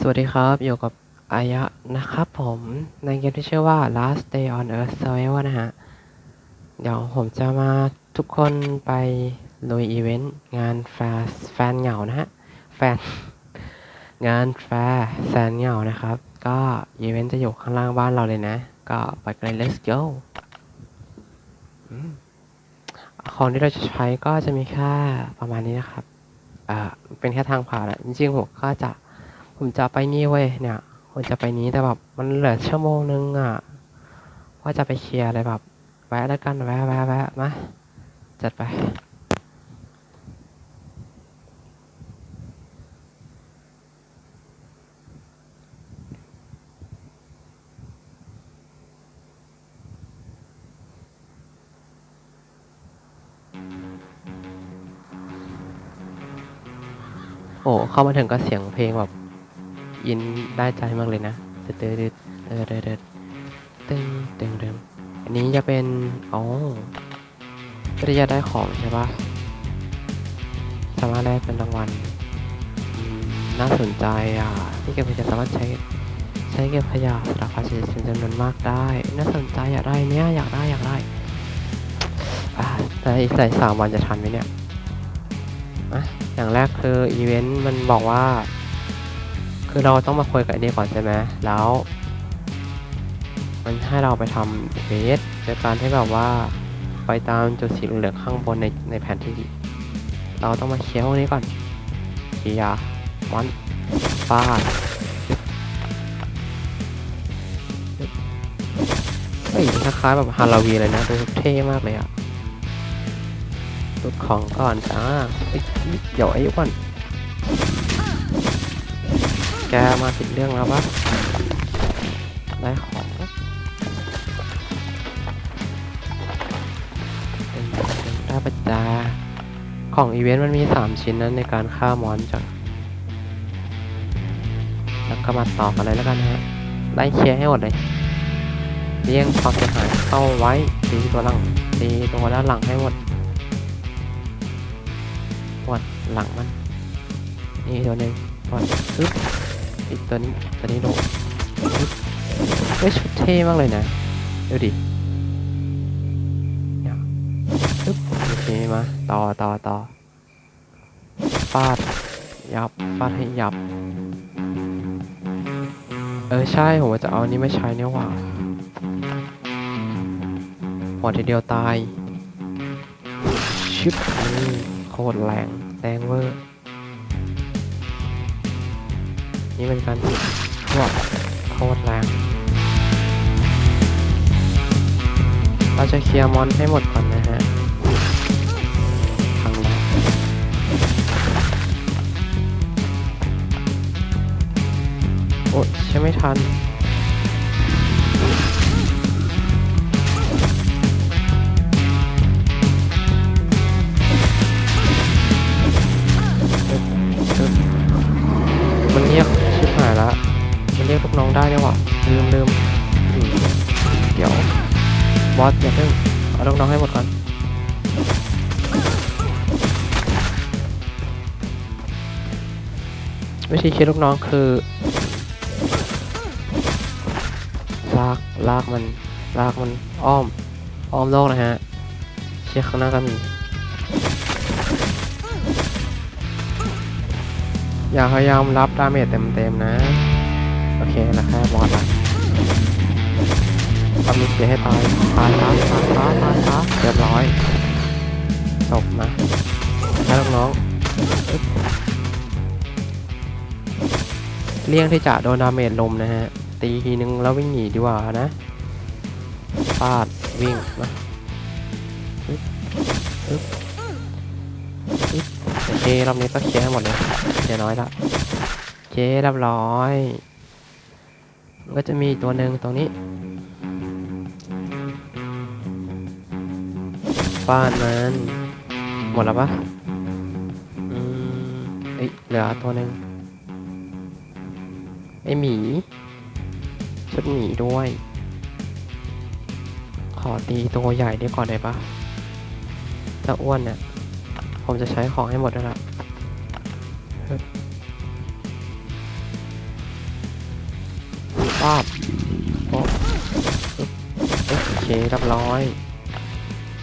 สวัสดีครับ อยู่กับอายะนะครับผมในเกมที่ชื่อว่า Last Day on Earth Survival นะฮะ เดี๋ยวผมจะมาทุกคนไปลุยอีเวนต์ งานแฟร์แฟนเหงานะฮะ แฟน งานแฟร์แฟนเหงานะครับ ก็อีเวนต์จะอยู่ข้างล่างบ้านเราเลยนะ ก็ไปกันเลย let's go อืมของที่เราจะใช้ก็จะมีแค่ประมาณนี้นะครับ อ่า เป็นแค่ทางผ่านอะจริงๆผมก็จะ ผมจะไปนี่เว้ยเนี่ยผมจะไปนี้แต่แบบมันเหลือชั่วโมงนึงอะว่าจะไปเคลียร์อะไรแบบแวะแล้วกันแวะแวะแวะมาจัดไปโอ้เข้ามาถึงก็เสียงเพลงแบบ ยินได้ใจมากเลยนะเดือดเดือดเดือดเดือดเดือดตึงตึงตึงอันนี้จะเป็นอ๋อก็จะได้ของใช่ปะสามารถได้เป็นรางวัลน่าสนใจอะที่เก็บขยะสามารถใช้ใช้เก็บขยะสลับภาษีเป็นจำนวนมากได้ น่าสนใจอยากได้เนี้ยอยากได้อยากได้แต่อีกใส่สามวันจะทันไหมเนี่ยอะอย่างแรกคืออีเวนต์มันบอกว่า คือเราต้องมาคุยกับไอเดียก่อนใช่ไหมแล้ว มันให้เราไปทำเฟสโดยการที่แบบว่าไปตามจุดสีเหลืองข้างบนในในแผนที่ เราต้องมาเคลียร์พวกนี้ก่อนเคลียร์มันฟาดเฮ้ยคล้ายๆแบบฮาโลวีเลยนะดูเท่มากเลยอะตุดของก่อนจ้าเดี๋ยวไอ้วัน กมาผิดเรื่องแล้วปะได้ของได้ประจา ของอีเวนต์มันมี 3 ชิ้นนั้นในการฆ่ามอนจ้ะแล้วก็มาตอกันเลยแล้วกันนะฮะไล่เคลียร์ให้หมดเลยเลี้ยงความเสียหายเข้าไว้ตีตัวหลังตีตัวด้านหลังให้หมดปวดหลังมัน นี่ตัวหนึ่งปวดปึ๊บ อีกตัวนี้ตัวนี้โดนเฮ้ยชุดเท่มากเลยนะดูดิเนี่ยปึ๊บโอเคมาต่อต่อต่อฟาดยับฟาดให้ยับ เออใช่ผมจะเอานี้ไม่ใช้เนี่ยว่ะหัวทีเดียวตาย ชิบนี่โคตรแรงแรงเวอร์ นี่เป็นการติดพวกโคตรแรงเราจะเคลียร์มอนให้หมดก่อนนะฮะทางแรกโอ้ยใช่ไม่ทัน น้องได้เนี่ยว่ะลืมลืมอืมเดี๋ยวบอสอย่าเพิ่งเอาลูกน้องให้หมดก่อนวิธีคิดลูกน้องคือลากลากมันลากมันอ้อมอ้อมโลกนะฮะเชี่ยข้างหน้าก็มีอย่าพยายามรับดาเมจเต็มๆนะ โอเคแล้วแค่บอสละทำมิเสียให้ตายตายซะตายซะตายซะเรียบร้อยจบนะแลูกน้องเลี่ยงที่จะโดนดาเมจลมนะฮะ ตีทีนึงแล้ววิ่งหนีดีกว่านะฟาดวิ่งมาโอเครอบนี้ก็เคลียร์ให้หมดเลยเคลียร์น้อยละโอเคเรียบร้อย ก็จะมีตัวหนึ่งตรงนี้ฟาดมันหมดแล้วปะอืมเอ้ยเหลือตัวหนึ่งไอหมีชุดหมีด้วย ขอตีตัวใหญ่ดีก่อนได้ปะถ้าอ้วนเนี่ย ผมจะใช้ของให้หมดแล้วล่ะ ฟาดโอ้โอเคเรียบร้อย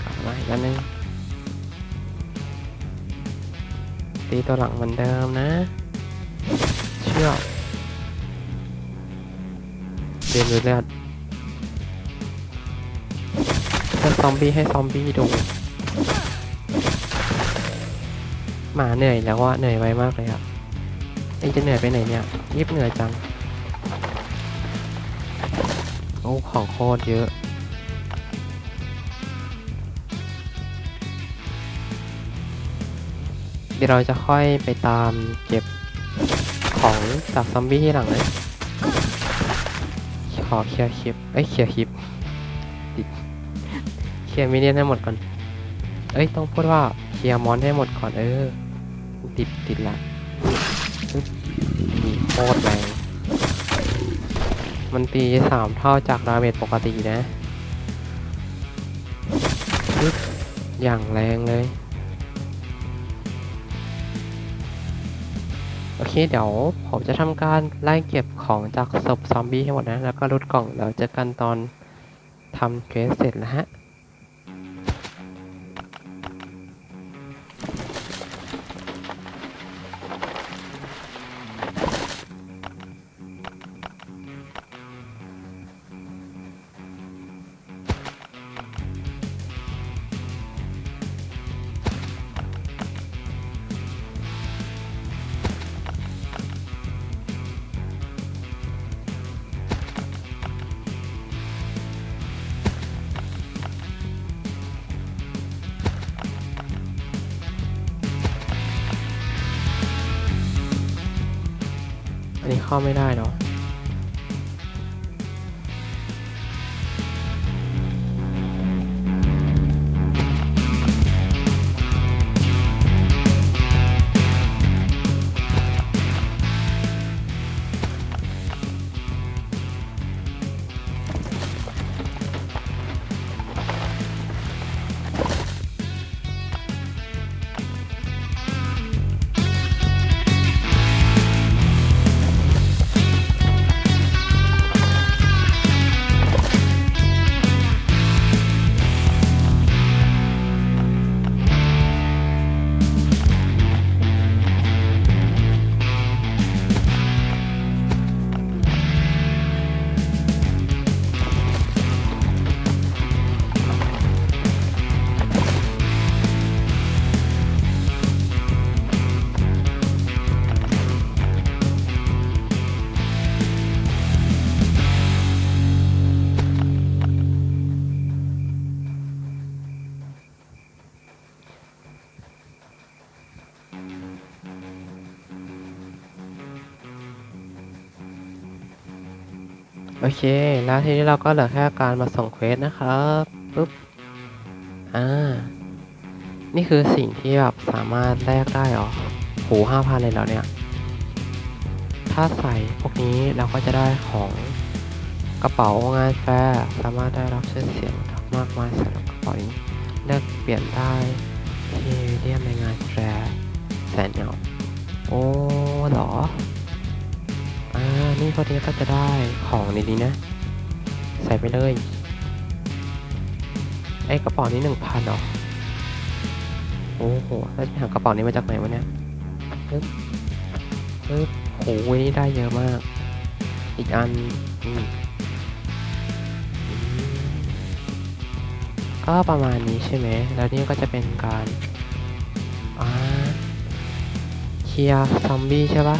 กลับมาอีกแล้วนึงตีตัวหลังเหมือนเดิมนะ เชือกเรียนรู้เลือดเลือซอมบี้ให้ซอมบี้ดูหมาเหนื่อยแล้วว่าเหนื่อยไวมากเลยอะเองจะเหนื่อยไปไหนเนี่ยยิบเหนื่อยจัง อ้ของโคตรเยอะ เดี๋ยวเราจะค่อยไปตามเก็บของจากซอมบี้ที่หลังนะขอเคลียร์คลิป เอ้ยเคลียร์คลิป เคลียร์มิเนียนให้หมดก่อน เอ้ยต้องพูดว่าเคลียร์มอนให้หมดก่อนเออ ติดติดละมีโคตรแรง มันตีสามเท่าจากดาเมจปกตินะ อย่างแรงเลย โอเคเดี๋ยวผมจะทำการไล่เก็บของจากศพซอมบี้ให้หมดนะ แล้วก็ลุดกล่องเดี๋ยวเจอกันตอนทำเควสเสร็จนะฮะ เข้าไม่ได้เนาะ โอเค แล้วทีนี้เราก็เหลือแค่การมาส่งเควสนะครับปุ๊บ อ่า นี่คือสิ่งที่แบบสามารถแลกได้เหรอโหห้าพันเลยเหรอเนี่ย ถ้าใส่พวกนี้เราก็จะได้ของกระเป๋างานแฟร์สามารถได้รับชื่อเสียงมากมายสำหรับกระเป๋านี้เลือกเปลี่ยนได้ที่เรียมในงานแฟร์แสนเหงาโอ้หรอ อ่า นี่พอดีก็จะได้ของในนี้นะ ใส่ไปเลย ไอ้กระเป๋านี้หนึ่งพันหรอ โอ้โห แล้วจะหากระเป๋านี้มาจากไหนวะเนี่ยปึ๊บปึ๊บโหนี่ได้เยอะมาก อีกอันอืมอืมก็ประมาณนี้ใช่ไหม แล้วนี่ก็จะเป็นการ อ่า เคลียร์ซอมบี้ใช่ปะ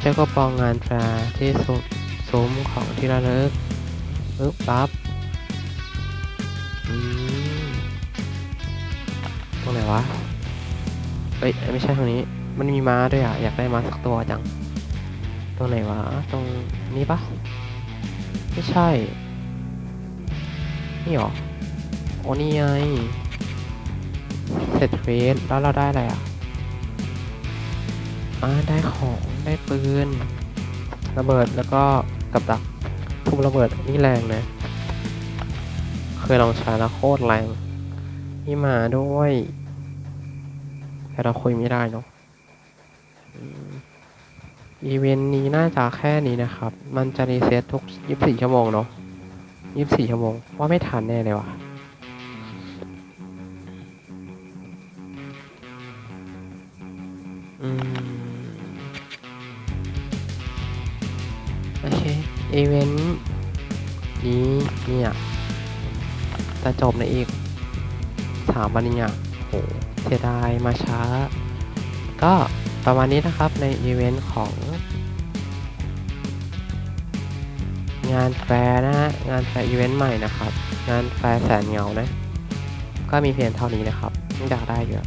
เจ้าก็ปองงานแฟร์ที่ซุ้มซุ้มของที่ระลึกปึ๊บปั๊บตรงไหนวะเอ้ย ไม่ใช่ทางนี้ มันมีม้าด้วยอะ อยากได้ม้าสักตัวจัง ตรงไหนวะ ตรงนี้ปะไม่ใช่ นี่หรอ โอ้นี่ไง เสร็จเฟสแล้วเราได้อะไรอะอ่าได้ของ ได้ปืน ระเบิดแล้วก็กับดักทุกระเบิดนี่แรงนะเคยลองใช้แล้วโคตรแรงมีหมาด้วย แต่เราคุยไม่ได้เนาะอีเวนต์นี้น่าจะแค่นี้นะครับ มันจะรีเซ็ตทุก 24 ชั่วโมงเนาะ 24 ชั่วโมง ว่าไม่ทันแน่เลยว่ะ เคอีเวนต์นี้เนี่ยจะจบในอีกสามวันนี้อะโหเสียดายมาช้า ก็ประมาณนี้นะครับในอีเวนต์ของ งานแฟร์นะฮะงานแฟร์อีเวนต์ใหม่นะครับ งานแฟร์แสนเงานะ ก็มีเพียงเท่านี้นะครับอยากได้เยอะ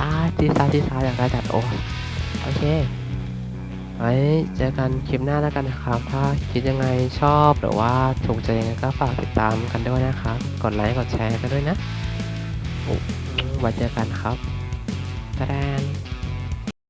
อ่าทีซาทีซาอยากได้จัดโอ้โอเค ไว้เจอกันคลิปหน้าแล้วกันนะครับ ถ้าคิดยังไงชอบหรือว่าถูกใจยังไงก็ฝากติดตามกันด้วยนะครับ กดไลค์กดแชร์กันด้วยนะไว้เจอกันครับตะแดน